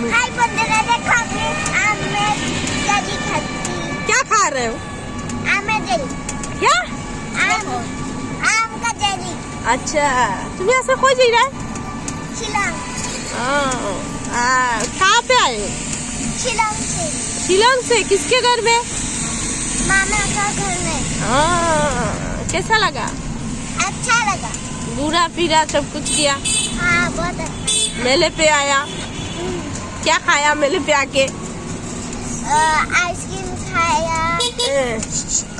मुँह हाय बंदरा देखो हमने आमेर जली खाती क्या खा रहे हो? आमेर जली। क्या? आम आम का जली। अच्छा तुम्हें ऐसा खोज ही रहा है शिलोंग। हाँ, हाँ, कहाँ पे आए शिलोंग से। शिलोंग से? किसके घर में? मामा का घर में। हाँ, कैसा लगा? अच्छा लगा। घूरा फिरा सब कुछ किया? हाँ बहुत अच्छा। मेले पे आया? क्या खाया मेले पे आके आइसक्रीम खाया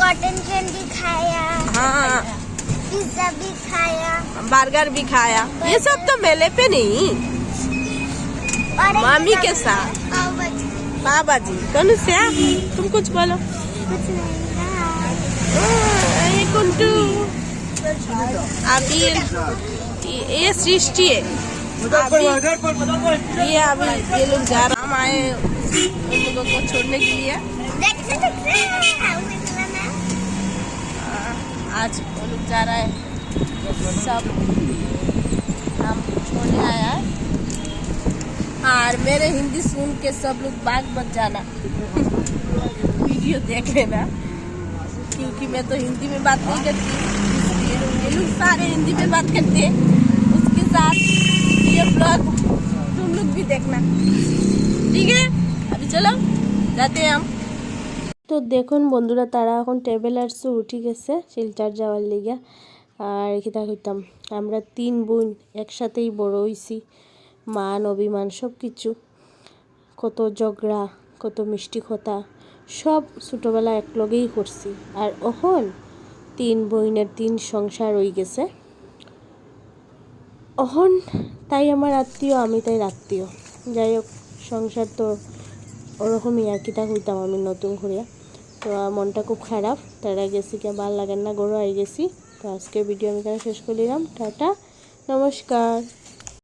कॉटन कैंडी खाया हाँ। पिज्जा भी खाया। बर्गर भी खाया। ये सब तो मेले पे नहीं। मामी के साथ। बाबा जी कौन से तुम कुछ बोलो। कुछ नहीं हाँ। कुंटू। अभी ये सृष्टि है। ये अभी ये लोग जा रहे हम आए उन लोगों को छोड़ने के लिए। खिलाना आज वो लोग जा रहा है। सब हम छोड़ने आया है। और मेरे हिंदी सुन के सब लोग बाग मत जाना। वीडियो देख लेना। क्योंकि मैं तो हिंदी में बात नहीं करती। ये लोग सारे हिंदी में बात करते हैं। उसके साथ देखना ठीक है अभी चलो जाते हैं हम তো দেখুন বন্ধুরা তারা এখন টেবিল আর্টসে উঠে গেছে শিলচার যাওয়ার লিগে আর কিতা কইতাম আমরা তিন বোন একসাথেই বড় হইছি মান অভিমান সব কিছু কত ঝগড়া কত মিষ্টি কথা সব ছোটোবেলা একলগেই করছি আর অহন তিন বইনের তিন সংসার হয়ে গেছে অহন, তাই আমার আত্মীয়, আমি তাই আত্মীয়। যাই হোক, সংসার তো ওরকমই আর কিতা হইতাম আমি নতুন করে তো মনটা খুব খারাপ। তারা গেছি কে ভালো লাগেন না, গরু আই গেছি। তো আজকে ভিডিও আমি এখানে শেষ করলাম। টাটা, নমস্কার।